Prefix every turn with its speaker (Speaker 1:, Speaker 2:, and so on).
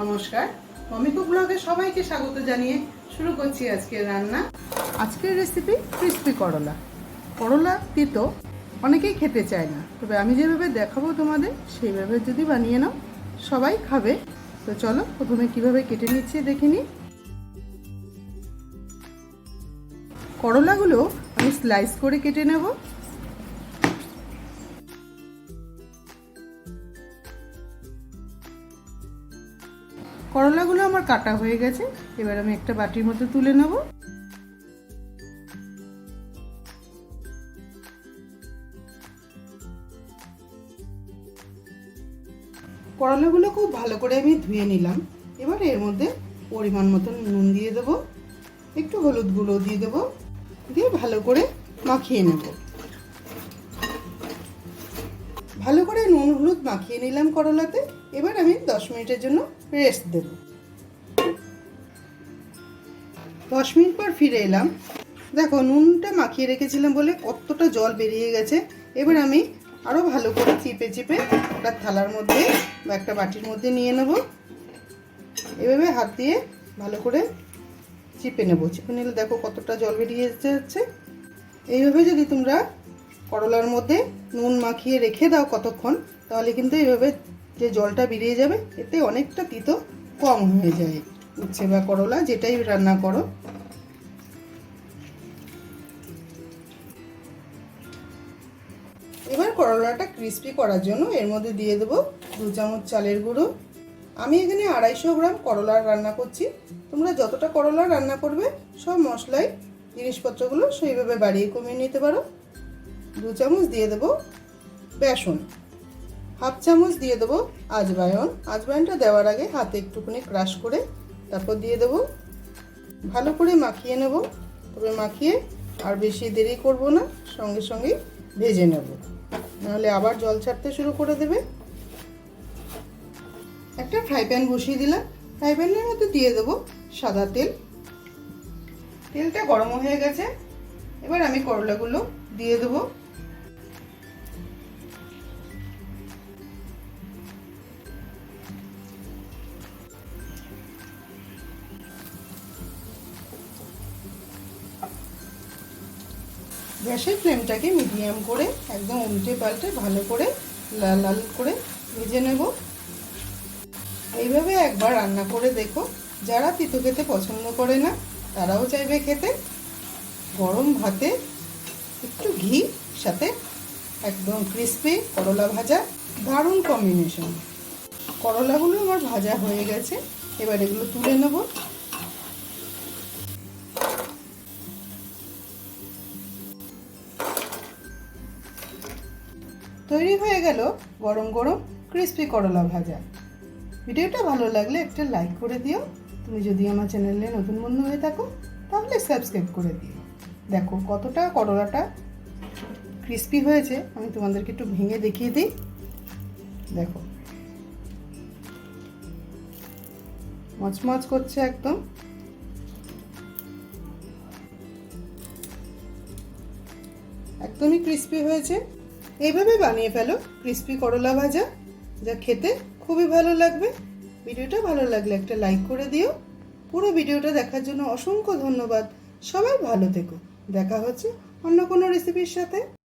Speaker 1: নমস্কার। মমিকো ব্লগে সবাইকে স্বাগত জানিয়ে শুরু করছি আজকের রান্না। আজকের রেসিপি ক্রিস্পি করলা। করলা তিতো অনেকেই খেতে চায় না। তবে আমি যেভাবে দেখাবো তোমাদের, সেইভাবে যদি বানিয়ে নাও, সবাই খাবে। তো চলো, প্রথমে কীভাবে কেটে নিচ্ছি দেখে নিই করলাগুলো আমি স্লাইস করে কেটে নেব। করলাগুলো আমার কাটা হয়ে গেছে। এবার আমি একটা বাটির মধ্যে তুলে নেব। করলাগুলো খুব ভালো করে আমি ধুয়ে নিলাম। এবার এর মধ্যে পরিমাণ মতন নুন দিয়ে দেব। একটু হলুদ গুঁড়ো দিয়ে দেবো। দিয়ে ভালো করে মাখিয়ে নেব। ভালো করে নুন হলুদ মাখিয়ে নিলাম করলাতে। এবার আমি দশ মিনিটের জন্য রেস্ট দেব। দশ মিনিট পর ফিরে এলাম। দেখো, নুনটা মাখিয়ে রেখেছিলাম বলে কতটা জল বেরিয়ে গেছে। এবার আমি আরও ভালো করে চিপে চিপে একটা থালার মধ্যে বা একটা বাটির মধ্যে নিয়ে নেব। এভাবে হাত দিয়ে ভালো করে চিপে নেব। চিপে নিলে দেখো কতটা জল বেরিয়ে যাচ্ছে। এইভাবে যদি তোমরা করলার মধ্যে নুন মাখিয়ে রেখে দাও কতক্ষণ, তাহলে কিন্তু এইভাবে যে জলটা বেরিয়ে যাবে, এতে অনেকটা তিতো কম হয়ে যায়। উচ্ছে বা করলা, যেটাই রান্না করো। এবার করলাটা ক্রিস্পি করার জন্য এর মধ্যে দিয়ে দেবো দু চামচ চালের গুঁড়ো। আমি এখানে আড়াইশো গ্রাম করলার রান্না করছি। তোমরা যতটা করলা রান্না করবে, সব মশলাই জিনিসপত্রগুলো সেইভাবে বাড়িয়ে কমিয়ে নিতে পারো। দু চামচ দিয়ে দেবো বেসন। হাফ চামচ দিয়ে দেবো আজবায়ন। আজবায়নটা দেওয়ার আগে হাতে একটুখানি ক্রাশ করে তারপর দিয়ে দেবো। ভালো করে মাখিয়ে নেব। তবে মাখিয়ে আর বেশি দেরি করব না, সঙ্গে সঙ্গে ভেজে নেব। নাহলে আবার জল ছাড়তে শুরু করে দেবে। একটা ফ্রাই প্যান বসিয়ে দিলাম। ফ্রাই প্যানের মধ্যে দিয়ে দেবো সাদা তেল। তেলটা গরম হয়ে গেছে। এবার আমি করলাগুলো দিয়ে দেবো। গ্যাসের ফ্লেমটাকে মিডিয়াম করে, একদম উল্টে পাল্টে ভালো করে লাল লাল করে ভেজে নেব। এইভাবে একবার রান্না করে দেখো। যারা তিতো খেতে পছন্দ করে না, তারাও চাইবে খেতে। গরম ভাতে একটু ঘি, সাথে একদম ক্রিস্পি করলা ভাজা, দারুণ কম্বিনেশন করলাগুলো আমার ভাজা হয়ে গেছে। এবার এগুলো তুলে নেব। তৈরি হয়ে গেল গরম গরম ক্রিস্পি করলা ভাজা। ভিডিওটা ভালো লাগলে একটা লাইক করে দিও। তুমি যদি আমার চ্যানেলে নতুন বন্ধু হয়ে থাকো, তাহলে সাবস্ক্রাইব করে দিও। দেখো কতটা করলাটা ক্রিস্পি হয়েছে। আমি তোমাদেরকে একটু ভেঙে দেখিয়ে দিই। দেখো। মচমচ করছে একদম। একদমই ক্রিস্পি হয়েছে। এইভাবে বানিয়ে ফেলো। ক্রিস্পি করলা ভাজা, যা খেতে খুবই ভালো লাগবে। ভিডিওটা ভালো লাগলে একটা লাইক করে দিও। পুরো ভিডিওটা দেখার জন্য অসংখ্য ধন্যবাদ। সবাই ভালো থেকো। দেখা হচ্ছে অন্য কোনো রেসিপির সাথে।